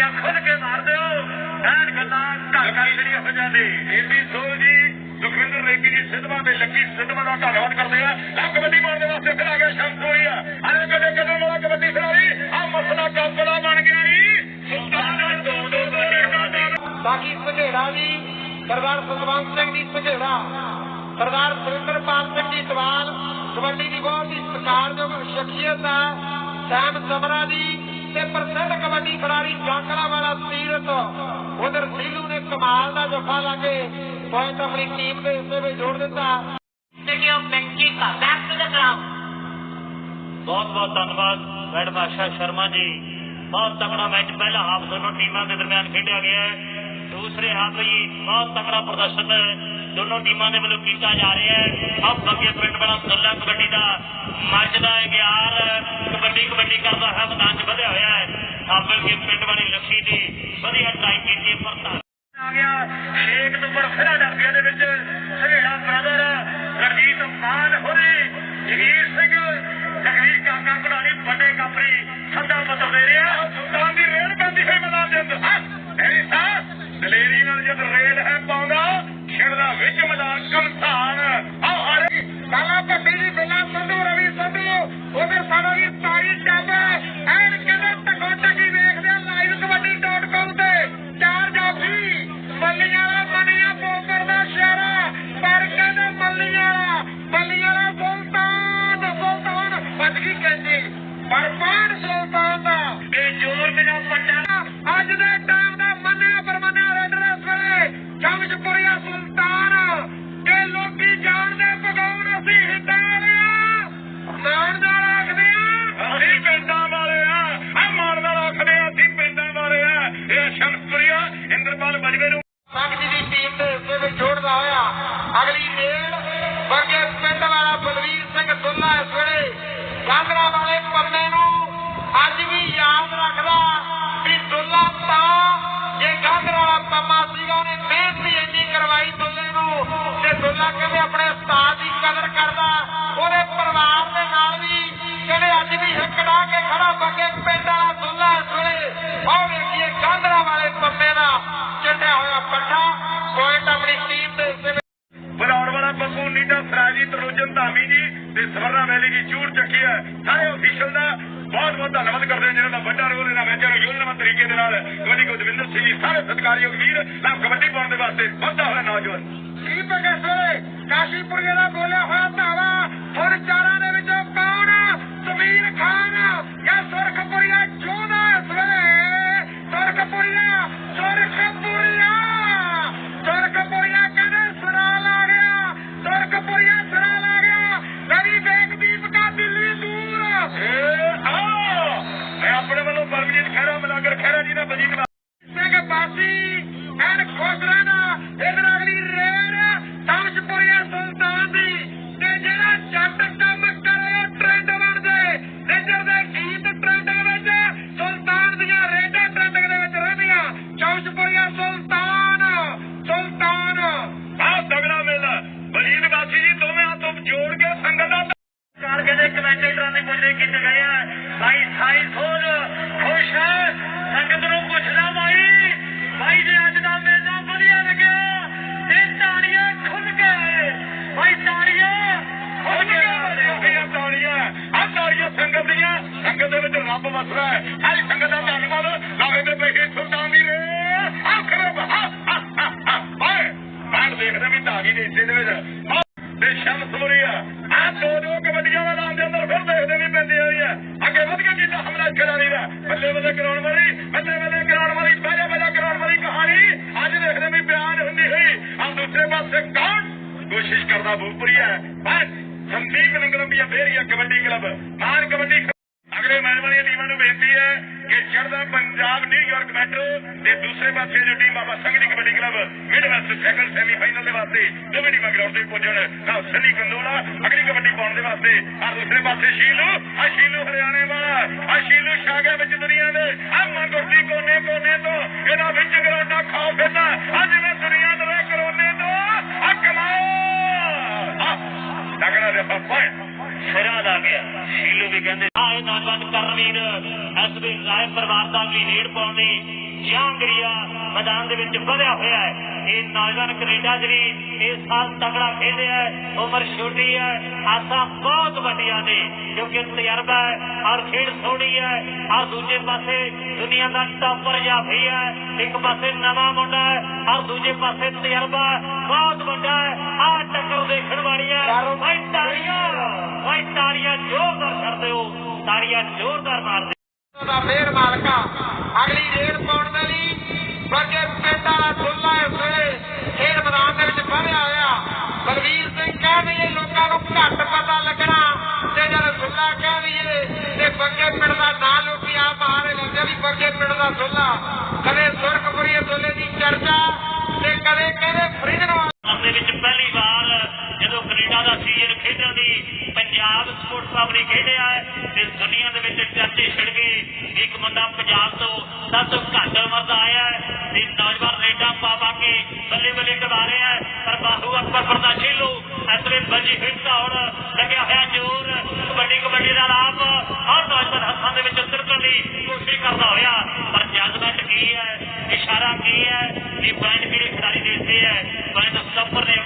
ਤਾੜੀਆਂ ਖੁੱਲ ਕੇ ਮਾਰ ਦਿਓ। ਐਨ ਗੱਲਾਂ ਘਰ ਘਰ ਜਿਹੜੀਆਂ ਹੋ ਜਾਂਦੀ ਏਬੀ ਸੋਲ ਜੀ, ਸੁਖਵਿੰਦਰ ਰੇਗੀ ਜੀ ਸਿੱਧਵਾਂ ਦੇ ਲੱਕੀ ਸਿੱਧਵਾਂ ਦਾ ਧੰਨਵਾਦ ਕਰਦੇ ਆ। ਆ ਕਬੱਡੀ ਪਾਉਣ ਦੇ ਵਾਸਤੇ ਫਿਰ ਆ ਗਿਆ ਸ਼ਮਸ ਹੋਈ ਆ ਅਰੇ ਕਦੇ ਕਦੇ ਵਾਲਾ ਕਬੱਡੀ ਖਿਡਾਰੀ ਆ ਮਸਲਾ ਕਾਬਲਾ ਬਣ ਗਿਆ ਜੀ। ਸੁਲਤਾਨ ਦੋ ਦੋ ਦੋ ਬਾਕੀ ਸਝੇੜਾ ਜੀ, ਸਰਦਾਰ ਸਤਵੰਤ ਸਿੰਘ ਜੀ ਸਝੇੜਾ ਸਰਦਾਰ ਸੁਰਿੰਦਰਪਾਲ ਸਿੰਘ ਜੀ ਦਵਾਨ। ਕਬੱਡੀ ਦੀ ਬਹੁਤ ਹੀ ਸਤਿਕਾਰਯੋਗ ਸ਼ਖਸੀਅਤ ਹੈ ਸੈਮ ਸਮਰਾ ਦੀ ਤੇ ਪ੍ਰਸਿੱਧ ਕਬੱਡੀ ਖਿਡਾਰੀ ਜਾਕੜਾ ਵਾਲਾ ਸੀਰਤ ਉਧਰ ਸੀਲੂ ਨੇ ਕਮਾਲ ਦਾ ਜਫਾ ਲਾ ਕੇ ਪੁਆਇੰਟ ਆਪਣੀ ਟੀਮ ਦੇ ਹਿੱਸੇ ਵਿੱਚ ਜੋੜ ਦਿੱਤਾ. ਬਹੁਤ ਬਹੁਤ ਧੰਨਵਾਦ ਵੈਡ ਬਾਦਸ਼ਾਹ ਸ਼ਰਮਾ ਜੀ। ਬਹੁਤ ਤਕੜਾ ਮੈਚ ਪਹਿਲਾ ਹਾਫ ਦੋਨੋਂ ਟੀਮਾਂ ਦੇ ਦਰਮਿਆਨ ਖੇਡਿਆ ਗਿਆ ਹੈ। ਦੂਸਰੇ ਹਾਫ ਲਈ ਬਹੁਤ ਤਕੜਾ ਪ੍ਰਦਰਸ਼ਨ ਦੋਨੋਂ ਟੀਮਾਂ ਦੇ ਵੱਲੋਂ ਕੀਤਾ ਜਾ ਰਿਹਾ ਹੈ। ਆਹ ਬੱਗੇ ਪਿੰਡ ਵਾਲਾ ਦੁੱਲਾ ਕਬੱਡੀ ਦਾ ਮੱਚਦਾ ਹੈ ਗਿਆਰ ਕਬੱਡੀ ਕਬੱਡੀ ਕਰਦਾ ਹੈ ਮੈਦਾਨ 'ਚ ਵਧਿਆ ਹੋਇਆ ਹੈ। ਸਾਬਲ ਕੇ ਪਿੰਡ ਵਾਲੀ ਲੱਖੀ ਦੀ ਵਧੀਆ ਟਰਾਈ ਕੀਤੀ ਪਰ ਧੰਨ- ਆ ਗਿਆ ਛੇਕ ਨੰਬਰ ਫਿਰਾ ਡਰਬੀਆਂ ਦੇ ਵਿੱਚ ਸਹੇੜਾ ਬ੍ਰਦਰ ਰਣਜੀਤ ਮਾਨ ਹੋਰੀ, ਜਗੀਰ ਸਿੰਘ ਜਮਸ਼ਪੁਰੀਆ ਸੁਲਤਾਨ ਇਹ ਲੋਕੀ ਜਾਣਦੇ ਭਗਵਾਨ ਅਸੀਂ ਹਿੱਦਾਲਿਆ ਮਾਣ ਦਾ ਰੱਖਦੇ ਆ। ਅਸੀਂ ਪਿੰਡਾਂ ਵਾਲੇ ਆ। ਆ ਮਾਣ ਨਾਲ ਆਖਦੇ ਆ, ਅਸੀਂ ਪਿੰਡਾਂ ਵਾਲੇ ਆ। ਇਹ ਸ਼ਮਸਪੁਰੀਆ, ਇੰਦਰਪਾਲ ਬਜਵੇ ਨੂੰ। ਸੰਗਤ ਦੀ ਟੀਮ ਦੇ ਹਿੱਸੇ ਵਿੱਚ ਜੋੜਦਾ ਹੋਇਆ ਅਗਲੀ ਮੇਲ ਕੇ ਖੜਾ ਬੱਗੇ ਪਿੰਡ ਦੁੱਲਾ ਵੇਲੇ ਆਹ ਵੇਖੀਏ ਗਾਂਧਰਾ ਵਾਲੇ ਪੰਮੇ ਦਾ ਚੱਲਿਆ ਹੋਇਆ ਪੱਠਾ। ਪੁਆਇੰਟ ਆਪਣੀ ਟੀਮ ਦੇ ਹਿੱਸੇ ਵਿੱਚ। ਬਲੌੜ ਵਾਲਾ ਬੱਬੂ ਨੀਟਾ ਸਰਾਜੀ ਤਰੋਜਨ ਧਾਮੀ ਜੀ ਤੇ ਸਵਰਨਾ ਵੈਲੀ ਦੀ ਚੂੜ ਚੱਕੀ ਹੈ। ਸਾਰੇ ਅਫੀਸ਼ਲ ਦਾ ਬਹੁਤ ਬਹੁਤ ਧੰਨਵਾਦ ਕਰਦੇ ਹਾਂ ਜਿਹਨਾਂ ਦਾ ਵੱਡਾ ਰੋਲ ਇਹਨਾਂ ਮੈਚਾਂ ਨੂੰ ਯੋਜਨਾਬੱਧ ਤਰੀਕੇ ਦੇ ਨਾਲ ਕਬੱਡੀ ਕੋ ਦਵਿੰਦਰ ਸਿੰਘ ਜੀ ਸਾਰੇ ਸਤਿਕਾਰਯੋਗ ਵੀਰ ਨਾ ਕਬੱਡੀ ਪਾਉਣ ਦੇ ਵਾਸਤੇ ਵੱਧਾ ਹੋਇਆ ਨੌਜਵਾਨ। ਦੀਪਕ ਇਸ ਵੇਲੇ ਕਾਸ਼ੀਪੁਰੀਏ ਦਾ ਬੋਲਿਆ ਹੋਇਆ ਧਾਵਾ ਹੁਣ ਚਾਰਾਂ ਦੇ ਆਪਣੇ ਵੱਲੋਂ ਪਰਮਜੀਤ ਖਹਿਰਾ ਮਲਾਗਰ ਖਹਿਰਾ ਜੀ ਦਾ ਵਜੀਦ ਸਾਰੀ ਸੰਗਤ ਦਾ ਧੰਨਵਾਦ ਲਾਵੇ ਦੇ ਬੈਠੇ ਸੁਲਤਾਨ ਦੀ ਰੇ ਆਖਰੇ ਬਾਏ ਬਾਹਰ ਦੇਖਦੇ ਵੀ ਧਾਰੀ ਦੇ ਹਿੱਸੇ ਦੇ ਵਿੱਚ ਤੇ ਸ਼ਮਸ ਹੋ ਆ ਦੋ ਦੋ ਕਬੱਡੀਆਂ ਦਾ ਨਾਮ ਅੰਦਰ ਫਿਰ ਦੇਖਦੇ ਵੀ ਪੈਂਦੀ ਹੋਈ ਆ ਅੱਗੇ ਵਧ ਕੇ ਕੀਤਾ ਹਮਲਾ ਖਿਡਾਰੀ ਦਾ ਬੱਲੇ ਬੱਲੇ ਕਰਾਉਣ ਵਾਲੀ ਬੱਲੇ ਬੱਲੇ ਕਰਾਉਣ ਵਾਲੀ ਬਾਜਾ ਬਾਜਾ ਕਰਾਉਣ ਵਾਲੀ ਕਹਾਣੀ ਅੱਜ ਦੇਖਦੇ ਵੀ ਬਿਆਨ ਹੁੰਦੀ ਹੋਈ ਆ ਦੂਸਰੇ ਪਾਸੇ ਕੌਣ ਕੋਸ਼ਿਸ਼ ਕਰਦਾ ਭੂਪਰੀ ਹੈ ਬਸ ਸੰਦੀਪ ਨਿੰਗਲੰਬੀਆ ਫੇਰੀਆ ਕਬੱਡੀ ਕਲੱਬ ਮਾਨ ਕਬੱਡੀ ਅਗਲੇ ਮੈਚ ਵਾਲੀਆਂ ਟੀਮਾਂ ਨੂੰ ਬੇਨਤੀ ਹੈ ਕਿ ਚੜ੍ਹਦਾ ਪੰਜਾਬ ਨਿਊਯਾਰਕ ਮੈਟਰੋ ਤੇ ਦੂਸਰੇ ਪਾਸੇ ਜੋ ਟੀਮ ਬਾਬਾ ਸੰਘ ਦੀ kabaddi club mid west second semifinal ਦੇ ਵਾਸਤੇ ਦੋਵੇਂ ਟੀਮਾਂ ਗਰਾਊਂਡ ਤੇ ਪਹੁੰਚਣ ਨਾ ਸਨੀ ਕੰਦੋਲਾ ਅਗਲੀ ਕਬੱਡੀ ਪਾਉਣ ਦੇ ਵਾਸਤੇ। ਆ ਦੂਸਰੇ ਪਾਸੇ ਸ਼ੀਲੂ ਆ ਸ਼ੀਲੂ ਹਰਿਆਣੇ ਵਾਲਾ ਆ ਸ਼ੀਲੂ ਛਾਗਿਆ ਵਿੱਚ ਦੁਨੀਆ ਦੇ। ਆ ਮੰਗੁਰਦੀ ਕੋਨੇ ਕੋਨੇ ਤੋਂ ਇਹਦਾ ਵਿੱਚ ਗਰਾਊਂਡਾਂ ਖਾਓ ਫਿਰਦਾ ਆ ਜਿਵੇਂ ਦੁਨੀਆ ਦੇ ਕਰੋਨੇ ਤੋਂ ਆ ਕਮਾਓ ਆ ਤਗੜਾ ਦੇ ਪਪਾ ਸਿਰਾ ਬਾਅਦ ਆ ਗਿਆ ਸ਼ੀਲੂ ਵੀ ਕਹਿੰਦੇ ਆ ਨੌਜਵਾਨ ਕਰਨਵੀਰ ਐਸ ਵੀ ਰਾਏ ਪਰਿਵਾਰ ਦਾ ਵੀ ਲੀਡ ਪਾਉਣ ਦੀ ਜਾਂਗਰੀਆ ਮੈਦਾਨ ਦੇ ਵਿੱਚ ਵਧਿਆ ਹੋਇਆ ਹੈ। ਇਹ ਨੌਜਵਾਨ ਕੈਨੇਡਾ ਜਿਹੜੀ ਇਸ ਸਾਲ ਤਗੜਾ ਖੇਡਿਆ ਹੈ, ਉਮਰ ਛੋਟੀ ਹੈ, ਆਸਾਂ ਬਹੁਤ ਵੱਡੀਆਂ ਨੇ, ਕਿਉਂਕਿ ਤਜਰਬਾ ਹੈ ਔਰ ਖੇਡ ਸੋਹਣੀ ਹੈ ਔਰ ਦੂਜੇ ਪਾਸੇ ਦੁਨੀਆ ਦਾ ਟੌਪਰ ਜਾਫੀ ਹੈ, ਇੱਕ ਪਾਸੇ ਨਵਾਂ ਮੁੰਡਾ ਹੈ ਔਰ ਦੂਜੇ ਪਾਸੇ ਤਜਰਬਾ ਬਹੁਤ ਵੱਡਾ ਹੈ, ਆਹ ਟੱਕਰ ਦੇਖਣ ਵਾਲੀ ਹੈ ਭਾਈ ਤਾੜੀਆਂ ਭਾਈ ਤਾੜੀਆਂ ਜ਼ੋਰਦਾਰ ਛੱਡ ਦਿਓ ਤਾੜੀਆਂ ਜ਼ੋਰਦਾਰ ਮਾਰ ਦਾ ਫੇਰ ਮਾਲਕਾ। ਅਗਲੀ ਰੇਡ ਪਾਉਣ ਦੇ ਲਈ ਵਰਗੇ ਪਿੰਡ ਵਾਲਾ ਦੁੱਲਾ ਇਸ ਵੇਲੇ ਖੇਡ ਮੈਦਾਨ ਦੇ ਵਿੱਚ ਫੜਿਆ ਹੋਇਆ। ਬਲਵੀਰ ਸਿੰਘ ਕਹਿ ਦਈਏ ਲੋਕਾਂ ਨੂੰ ਘੱਟ ਪਤਾ ਲੱਗਣਾ ਤੇ ਜਦ ਦੁੱਲਾ ਕਹਿ ਦਈਏ ਤੇ ਬੱਗੇ ਪਿੰਡ ਦਾ ਨਾਂ ਲੋਕੀ ਆਪ ਹਾਰੇ ਲੈਂਦੇ ਵੀ ਬੱਗੇ ਪਿੰਡ ਦਾ ਦੁੱਲਾ ਕਦੇ ਸੁਰਖਪੁਰੀ ਦੁੱਲੇ ਦੀ ਚਰਚਾ ਤੇ ਕਦੇ ਕਹਿੰਦੇ ਫਰਿੱਜਨਵਾਲ ਭਾਰਤ ਦੇ ਵਿੱਚ ਪਹਿਲੀ ਵਾਰ ਜਦੋਂ ਕੈਨੇਡਾ ਦਾ ਸੀਜ਼ਨ ਖੇਡਣ ਦੀ ਪੰਜਾਬ ਸਪੋਰਟਸ ਕਲੱਬ ਨੇ ਖੇਡਿਆ ਹੈ ਤੇ ਦੁਨੀਆ ਦੇ ਵਿੱਚ ਚਰਚੇ ਛਿੜ ਗਏ ਇੱਕ ਮੁੰਡਾ ਪੰਜਾਬ ਤੋਂ ਸਭ ਤੋਂ ਘੱਟ ਉਮਰ ਦਾ ਆਇਆ ਹੈ। ਤੇ ਨੌਜਵਾਨ ਰੇਡਾਂ ਪਾ ਪਾ ਕੇ ਬੱਲੇ ਬੱਲੇ ਕਰਾ ਰਿਹਾ ਹੈ। ਪਰ ਬਾਹੂ ਅਕਬਰ ਬਰਦਾਸ਼ੀ ਲੋ ਐਸਰੇ ਬੱਜੀ ਹਿੱਟ ਹੁਣ ਲੱਗਿਆ ਹੋਇਆ ਜ਼ੋਰ। ਕਬੱਡੀ ਕਬੱਡੀ ਦਾ ਲਾਭ ਹਰ ਨੌਜਵਾਨ ਹੱਥਾਂ ਦੇ ਵਿੱਚ ਸਿਰਕਣ ਦੀ ਕੋਸ਼ਿਸ਼ ਕਰਦਾ ਹੋਇਆ। ਪਰ ਜਜ਼ਬਾਤ ਕੀ ਹੈ? ਇਸ਼ਾਰਾ ਕੀ ਹੈ? ਇਹ ਪੁਆਇੰਟ ਕਿਹੜੇ ਖਿਡਾਰੀ ਦੇ ਦਿੱਤੇ ਹੈ। ਪੁਆਇੰਟ ਸਟੱਪਰ ਨੇ ਆਪਣੀ